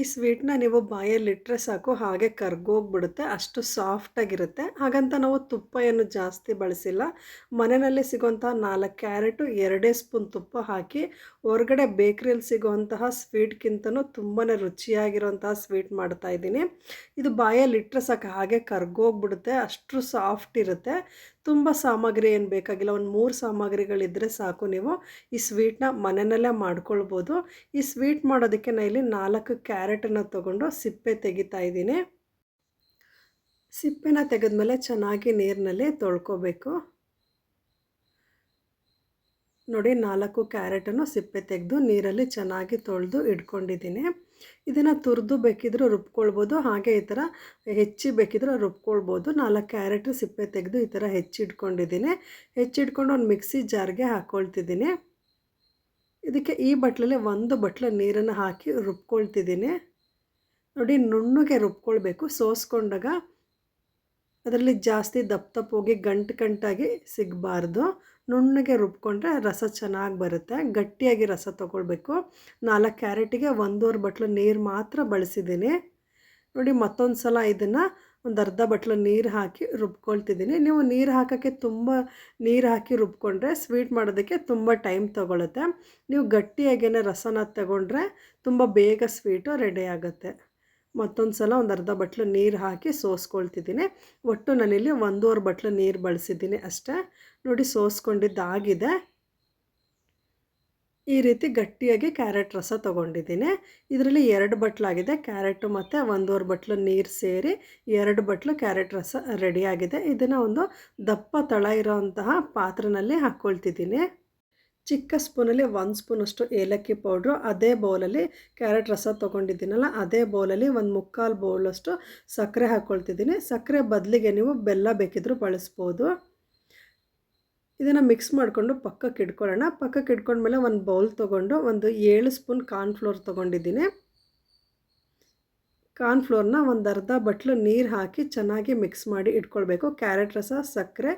ಈ ಸ್ವೀಟ್ನ ನೀವು ಬಾಯಲ್ಲಿಟ್ಟರೆ ಸಾಕು, ಹಾಗೆ ಕರ್ಗೋಗ್ಬಿಡುತ್ತೆ, ಅಷ್ಟು ಸಾಫ್ಟಾಗಿರುತ್ತೆ ಹಾಗಂತ ನಾವು ತುಪ್ಪ ಏನು ಜಾಸ್ತಿ ಬಳಸಿಲ್ಲ. ಮನೆಯಲ್ಲಿ ಸಿಗುವಂತಹ ನಾಲ್ಕು ಕ್ಯಾರೆಟು, ಎರಡೇ ಸ್ಪೂನ್ ತುಪ್ಪ ಹಾಕಿ, ಹೊರಗಡೆ ಬೇಕ್ರಿಯಲ್ಲಿ ಸಿಗೋವಂತಹ ಸ್ವೀಟ್ಗಿಂತನೂ ತುಂಬಾ ರುಚಿಯಾಗಿರುವಂತಹ ಸ್ವೀಟ್ ಮಾಡ್ತಾ ಇದ್ದೀನಿ. ಇದು ಬಾಯಲ್ಲಿಟ್ಟರೆ ಸಾಕು, ಹಾಗೆ ಕರ್ಗೋಗ್ಬಿಡುತ್ತೆ, ಅಷ್ಟು ಸಾಫ್ಟ್ ಇರುತ್ತೆ. ತುಂಬ ಸಾಮಗ್ರಿ ಏನು ಬೇಕಾಗಿಲ್ಲ, ಒಂದು ಮೂರು ಸಾಮಗ್ರಿಗಳಿದ್ದರೆ ಸಾಕು ನೀವು. ಈ ಸ್ವೀಟ್ನ ಮನೆಯಲ್ಲೇ ಮಾಡ್ಕೊಳ್ಬೋದು. ಈ ಸ್ವೀಟ್ ಮಾಡೋದಕ್ಕೆ ನಾ ಇಲ್ಲಿ ನಾಲ್ಕು ಕ್ಯಾರೆಟನ್ನು ತೊಗೊಂಡು ಸಿಪ್ಪೆ ತೆಗಿತಾ ಇದ್ದೀನಿ. ಸಿಪ್ಪೆನ ತೆಗೆದ್ಮೇಲೆ ಚೆನ್ನಾಗಿ ನೀರಿನಲ್ಲಿ ತೊಳ್ಕೊಬೇಕು. ನೋಡಿ, ನಾಲ್ಕು ಕ್ಯಾರೆಟನ್ನು ಸಿಪ್ಪೆ ತೆಗೆದು ನೀರಲ್ಲಿ ಚೆನ್ನಾಗಿ ತೊಳೆದು ಇಟ್ಕೊಂಡಿದ್ದೀನಿ. ಇದನ್ನು ತುರಿದು ಬೇಕಿದ್ರೂ ರುಬ್ಕೊಳ್ಬೋದು, ಹಾಗೆ ಈ ಥರ ಹೆಚ್ಚಿ ಬೇಕಿದ್ರೂ ರುಬ್ಕೊಳ್ಬೋದು. ನಾಲ್ಕು ಕ್ಯಾರೆಟ್ ಸಿಪ್ಪೆ ತೆಗೆದು ಈ ಥರ ಹೆಚ್ಚಿಟ್ಕೊಂಡಿದ್ದೀನಿ. ಹೆಚ್ಚಿಟ್ಕೊಂಡು ಒಂದು ಮಿಕ್ಸಿ ಜಾರ್ಗೆ ಹಾಕ್ಕೊಳ್ತಿದ್ದೀನಿ ಇದಕ್ಕೆ ಈ ಬಟ್ಲಲ್ಲಿ ಒಂದು ಬಟ್ಲು ನೀರನ್ನು ಹಾಕಿ ರುಬ್ಕೊಳ್ತಿದ್ದೀನಿ. ನೋಡಿ, ನುಣ್ಣಗೆ ರುಬ್ಕೊಳ್ಬೇಕು. ಸೋಸ್ಕೊಂಡಾಗ ಅದರಲ್ಲಿ ಜಾಸ್ತಿ ದಪ್ಪ ಹೋಗಿ ಗಂಟು ಗಂಟಾಗಿ ಸಿಗಬಾರ್ದು. ನುಣ್ಣಗೆ ರುಬ್ಕೊಂಡ್ರೆ ರಸ ಚೆನ್ನಾಗಿ ಬರುತ್ತೆ. ಗಟ್ಟಿಯಾಗಿ ರಸ ತೊಗೊಳ್ಬೇಕು. ನಾಲ್ಕು ಕ್ಯಾರೆಟಿಗೆ ಒಂದೂವರೆ ಬಟ್ಲು ನೀರು ಮಾತ್ರ ಬಳಸಿದ್ದೀನಿ. ನೋಡಿ ಮತ್ತೊಂದು ಸಲ ಇದನ್ನು ಒಂದು ಅರ್ಧ ಬಟ್ಲು ನೀರು ಹಾಕಿ ರುಬ್ಕೊಳ್ತಿದ್ದೀನಿ. ನೀವು ನೀರು ಹಾಕೋಕ್ಕೆ ತುಂಬ ನೀರು ಹಾಕಿ ರುಬ್ಕೊಂಡ್ರೆ ಸ್ವೀಟ್ ಮಾಡೋದಕ್ಕೆ ತುಂಬ ಟೈಮ್ ತೊಗೊಳುತ್ತೆ. ನೀವು ಗಟ್ಟಿಯಾಗೇನೆ ರಸನ ತಗೊಂಡ್ರೆ ತುಂಬ ಬೇಗ ಸ್ವೀಟು ರೆಡಿ ಆಗುತ್ತೆ. ಮತ್ತೊಂದು ಸಲ ಒಂದು ಅರ್ಧ ಬಟ್ಲು ನೀರು ಹಾಕಿ ಸೋಸ್ಕೊಳ್ತಿದ್ದೀನಿ. ಒಟ್ಟು ನಾನಿಲ್ಲಿ ಒಂದೂವರೆ ಬಟ್ಲು ನೀರು ಬಳಸಿದ್ದೀನಿ ಅಷ್ಟೇ. ನೋಡಿ ಸೋಸ್ಕೊಂಡಿದ್ದಾಗಿದೆ. ಈ ರೀತಿ ಗಟ್ಟಿಯಾಗಿ ಕ್ಯಾರೆಟ್ ರಸ ತೊಗೊಂಡಿದ್ದೀನಿ. ಇದರಲ್ಲಿ ಎರಡು ಬಟ್ಲಾಗಿದೆ, ಕ್ಯಾರೆಟು ಮತ್ತು ಒಂದೂವರೆ ಬಟ್ಲು ನೀರು ಸೇರಿ ಎರಡು ಬಟ್ಲು ಕ್ಯಾರೆಟ್ ರಸ ರೆಡಿಯಾಗಿದೆ ಇದನ್ನು ಒಂದು ದಪ್ಪ ತಳ ಇರೋವಂತಹ ಪಾತ್ರೆಯಲ್ಲಿ ಹಾಕ್ಕೊಳ್ತಿದ್ದೀನಿ ಚಿಕ್ಕ ಸ್ಪೂನಲ್ಲಿ ಒಂದು ಸ್ಪೂನಷ್ಟು ಏಲಕ್ಕಿ ಪೌಡ್ರು, ಅದೇ ಬೌಲಲ್ಲಿ ಕ್ಯಾರೆಟ್ ರಸ ತೊಗೊಂಡಿದ್ದೀನಲ್ಲ, ಅದೇ ಬೌಲಲ್ಲಿ ಒಂದು ಮುಕ್ಕಾಲು ಬೌಲಷ್ಟು ಸಕ್ಕರೆ ಹಾಕ್ಕೊಳ್ತಿದ್ದೀನಿ ಸಕ್ಕರೆ ಬದಲಿಗೆ ನೀವು ಬೆಲ್ಲ ಬೇಕಿದ್ರೂ ಬಳಸ್ಬೋದು. ಇದನ್ನು ಮಿಕ್ಸ್ ಮಾಡಿಕೊಂಡು ಪಕ್ಕಕ್ಕೆ ಇಟ್ಕೊಳ್ಳೋಣ ಪಕ್ಕಕ್ಕೆ ಇಟ್ಕೊಂಡ್ಮೇಲೆ ಒಂದು ಬೌಲ್ ತೊಗೊಂಡು ಒಂದು ಏಳು ಸ್ಪೂನ್ ಕಾರ್ನ್ಫ್ಲೋರ್ ತೊಗೊಂಡಿದ್ದೀನಿ. ಕಾರ್ನ್ಫ್ಲೋರ್ನ ಒಂದು ಅರ್ಧ ಬಟ್ಲು ನೀರು ಹಾಕಿ ಚೆನ್ನಾಗಿ ಮಿಕ್ಸ್ ಮಾಡಿ ಇಟ್ಕೊಳ್ಬೇಕು. ಕ್ಯಾರೆಟ್ ರಸ, ಸಕ್ಕರೆ,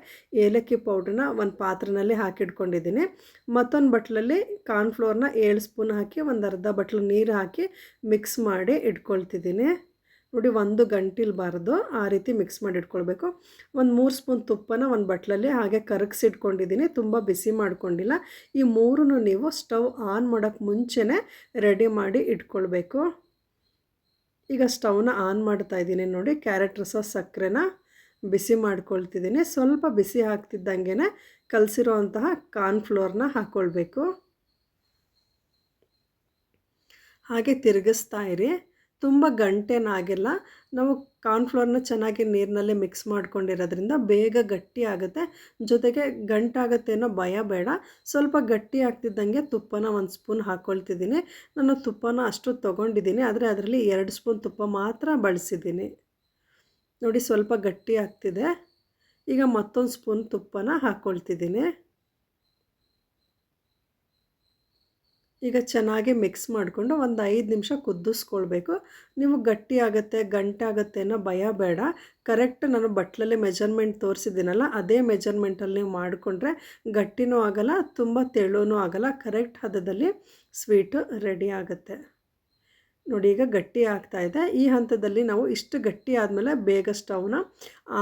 ಏಲಕ್ಕಿ ಪೌಡ್ರನ್ನ ಒಂದು ಪಾತ್ರೆಯಲ್ಲಿ ಹಾಕಿ ಇಟ್ಕೊಂಡಿದ್ದೀನಿ. ಮತ್ತೊಂದು ಬಟ್ಲಲ್ಲಿ ಕಾರ್ನ್ಫ್ಲೋರ್ನ ಏಳು ಸ್ಪೂನ್ ಹಾಕಿ ಒಂದು ಅರ್ಧ ಬಟ್ಲು ನೀರು ಹಾಕಿ ಮಿಕ್ಸ್ ಮಾಡಿ ಇಟ್ಕೊಳ್ತಿದ್ದೀನಿ. ನೋಡಿ ಒಂದು ಗಂಟಿಲ್ಬಾರ್ದು ಆ ರೀತಿ ಮಿಕ್ಸ್ ಮಾಡಿ ಇಟ್ಕೊಳ್ಬೇಕು ಒಂದು ಮೂರು ಸ್ಪೂನ್ ತುಪ್ಪನ ಒಂದು ಬಟ್ಲಲ್ಲಿ ಹಾಗೆ ಕರಗಿಸಿಟ್ಕೊಂಡಿದ್ದೀನಿ ತುಂಬ ಬಿಸಿ ಮಾಡ್ಕೊಂಡಿಲ್ಲ. ಈ ಮೂರನ್ನು ನೀವು ಸ್ಟವ್ ಆನ್ ಮಾಡೋಕ್ಕೆ ಮುಂಚೆನೇ ರೆಡಿ ಮಾಡಿ ಇಟ್ಕೊಳ್ಬೇಕು. ಈಗ ಸ್ಟವ್ನ ಆನ್ ಮಾಡ್ತಾ ಇದ್ದೀನಿ ನೋಡಿ, ಕ್ಯಾರೆಟ್, ರಸ, ಸಕ್ಕರೆನ ಬಿಸಿ ಮಾಡ್ಕೊಳ್ತಿದ್ದೀನಿ. ಸ್ವಲ್ಪ ಬಿಸಿ ಹಾಕ್ತಿದ್ದಂಗೆ ಕಲಸಿರುವಂತಹ ಕಾರ್ನ್ ಕಾರ್ನ್ಫ್ಲೋರ್ನ ಹಾಕ್ಕೊಳ್ಬೇಕು ಹಾಗೆ ತಿರುಗಿಸ್ತಾ ಇರಿ. ತುಂಬ ಗಂಟೆನಾಗಿಲ್ಲ ನಾವು ಕಾರ್ನ್ಫ್ಲೋರ್ನ ಚೆನ್ನಾಗಿ ನೀರಿನಲ್ಲಿ ಮಿಕ್ಸ್ ಮಾಡ್ಕೊಂಡಿರೋದ್ರಿಂದ ಬೇಗ ಗಟ್ಟಿ ಆಗುತ್ತೆ. ಜೊತೆಗೆ ಗಂಟಾಗುತ್ತೆ ಅನ್ನೋ ಭಯ ಬೇಡ. ಸ್ವಲ್ಪ ಗಟ್ಟಿ ಆಗ್ತಿದ್ದಂಗೆ ತುಪ್ಪನ ಒಂದು ಸ್ಪೂನ್ ಹಾಕ್ಕೊಳ್ತಿದ್ದೀನಿ ನಾನು ತುಪ್ಪನ ಅಷ್ಟು ತೊಗೊಂಡಿದ್ದೀನಿ. ಆದರೆ ಅದರಲ್ಲಿ ಎರಡು ಸ್ಪೂನ್ ತುಪ್ಪ ಮಾತ್ರ ಬಳಸಿದ್ದೀನಿ. ನೋಡಿ ಸ್ವಲ್ಪ ಗಟ್ಟಿ ಆಗ್ತಿದೆ. ಈಗ ಮತ್ತೊಂದು ಸ್ಪೂನ್ ತುಪ್ಪನ ಹಾಕ್ಕೊಳ್ತಿದ್ದೀನಿ ಈಗ ಚೆನ್ನಾಗಿ ಮಿಕ್ಸ್ ಮಾಡಿಕೊಂಡು ಒಂದು ಐದು ನಿಮಿಷ ಕುದಿಸ್ಕೊಳ್ಬೇಕು. ನೀವು ಗಟ್ಟಿ ಆಗುತ್ತೆ, ಗಂಟೆ ಆಗುತ್ತೆ ಅನ್ನೋ ಭಯ ಬೇಡ. ಕರೆಕ್ಟ್ ನಾನು ಬಟ್ಲಲ್ಲಿ ಮೆಜರ್ಮೆಂಟ್ ತೋರಿಸಿದ್ದೀನಲ್ಲ, ಅದೇ ಮೆಜರ್ಮೆಂಟಲ್ಲಿ ನೀವು ಮಾಡಿಕೊಂಡ್ರೆ ಗಟ್ಟಿನೂ ಆಗೋಲ್ಲ, ತುಂಬ ತೆಳುವೂ ಆಗೋಲ್ಲ, ಕರೆಕ್ಟ್ ಹದದಲ್ಲಿ ಸ್ವೀಟು ರೆಡಿ ಆಗುತ್ತೆ. ನೋಡಿ, ಈಗ ಗಟ್ಟಿ ಆಗ್ತಾ ಇದೆ. ಈ ಹಂತದಲ್ಲಿ ನಾವು ಇಷ್ಟು ಗಟ್ಟಿ ಆದಮೇಲೆ ಬೇಗ ಸ್ಟವ್ನ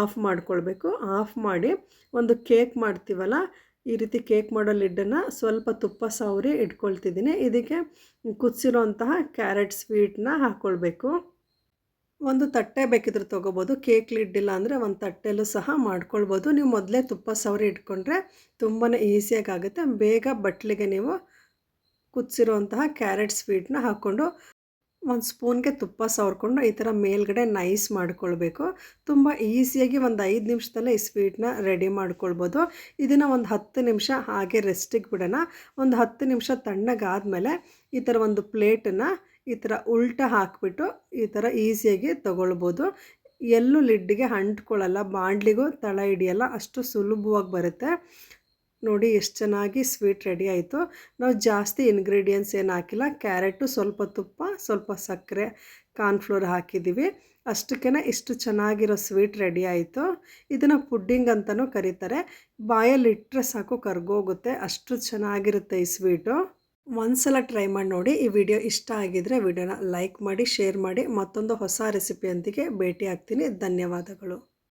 ಆಫ್ ಮಾಡ್ಕೊಳ್ಬೇಕು. ಆಫ್ ಮಾಡಿ ಒಂದು ಕೇಕ್ ಮಾಡ್ತೀವಲ್ಲ ಈ ರೀತಿ ಕೇಕ್ ಮಾಡೋ ಲಿಡ್ಡನ್ನು ಸ್ವಲ್ಪ ತುಪ್ಪ, ಸವರಿ ಇಟ್ಕೊಳ್ತಿದ್ದೀನಿ. ಇದಕ್ಕೆ ಕುದಿಸಿರೋಂತಹ ಕ್ಯಾರೆಟ್ ಸ್ವೀಟನ್ನ ಹಾಕ್ಕೊಳ್ಬೇಕು ಒಂದು ತಟ್ಟೆ ಬೇಕಿದ್ರೆ ತೊಗೋಬೋದು. ಕೇಕ್ ಲಿಡ್ ಇಲ್ಲ ಅಂದರೆ ಒಂದು ತಟ್ಟೆಲ್ಲೂ ಸಹ ಮಾಡ್ಕೊಳ್ಬೋದು. ನೀವು ಮೊದಲೇ ತುಪ್ಪ, ಸವರಿ ಇಟ್ಕೊಂಡ್ರೆ ತುಂಬಾ ಈಸಿಯಾಗಿ ಆಗುತ್ತೆ. ಬೇಗ ಬಟ್ಲಿಗೆ ನೀವು ಕುದಿಸಿರುವಂತಹ ಕ್ಯಾರೆಟ್ ಸ್ವೀಟನ್ನ ಹಾಕ್ಕೊಂಡು ಒಂದು ಸ್ಪೂನ್ಗೆ ತುಪ್ಪ ಸವರ್ಕೊಂಡು ಈ ಥರ ಮೇಲ್ಗಡೆ ನೈಸ್ ಮಾಡ್ಕೊಳ್ಬೇಕು. ತುಂಬ ಈಸಿಯಾಗಿ ಒಂದು ಐದು ನಿಮಿಷದಲ್ಲೇ ಈ ಸ್ವೀಟ್ನ ರೆಡಿ ಮಾಡ್ಕೊಳ್ಬೋದು. ಇದನ್ನು ಒಂದು ಹತ್ತು ನಿಮಿಷ ಹಾಗೆ ರೆಸ್ಟಿಗೆ ಬಿಡೋಣ. ಒಂದು ಹತ್ತು ನಿಮಿಷ ತಣ್ಣಗಾದಮೇಲೆ ಈ ಥರ ಒಂದು ಪ್ಲೇಟನ್ನು ಈ ಥರ ಉಲ್ಟ ಹಾಕಿಬಿಟ್ಟು ಈ ಥರ ಈಸಿಯಾಗಿ ತೊಗೊಳ್ಬೋದು. ಎಲ್ಲೂ ಲಿಡ್ಡಿಗೆ ಅಂಟ್ಕೊಳ್ಳಲ್ಲ, ಬಾಂಡ್ಲಿಗೂ ತಳ ಹಿಡಿಯಲ್ಲ, ಅಷ್ಟು ಸುಲಭವಾಗಿ ಬರುತ್ತೆ. ನೋಡಿ ಎಷ್ಟು ಚೆನ್ನಾಗಿ ಸ್ವೀಟ್ ರೆಡಿ ಆಯಿತು. ನಾವು ಜಾಸ್ತಿ ಇಂಗ್ರೀಡಿಯೆಂಟ್ಸ್ ಏನು ಹಾಕಿಲ್ಲ ಕ್ಯಾರೆಟು ಸ್ವಲ್ಪ ತುಪ್ಪ, ಸ್ವಲ್ಪ ಸಕ್ಕರೆ ಕಾರ್ನ್ಫ್ಲೋರ್ ಹಾಕಿದ್ದೀವಿ ಅಷ್ಟಕ್ಕೇ ಇಷ್ಟು ಚೆನ್ನಾಗಿರೋ ಸ್ವೀಟ್ ರೆಡಿ ಆಯಿತು. ಇದನ್ನು ಪುಡ್ಡಿಂಗ್ ಅಂತಲೂ ಕರೀತಾರೆ. ಬಾಯಲ್ಲಿ ಇಟ್ಟರೆ ಸಾಕು ಕರ್ಗೋಗುತ್ತೆ, ಅಷ್ಟು ಚೆನ್ನಾಗಿರುತ್ತೆ ಈ ಸ್ವೀಟು ಒಂದ್ಸಲ ಟ್ರೈ ಮಾಡಿ ನೋಡಿ, ಈ ವಿಡಿಯೋ ಇಷ್ಟ ಆಗಿದ್ರೆ ವಿಡಿಯೋನ ಲೈಕ್ ಮಾಡಿ ಶೇರ್ ಮಾಡಿ, ಮತ್ತೊಂದು ಹೊಸ ರೆಸಿಪಿಯೊಂದಿಗೆ ಭೇಟಿ ಆಗ್ತೀನಿ ಧನ್ಯವಾದಗಳು.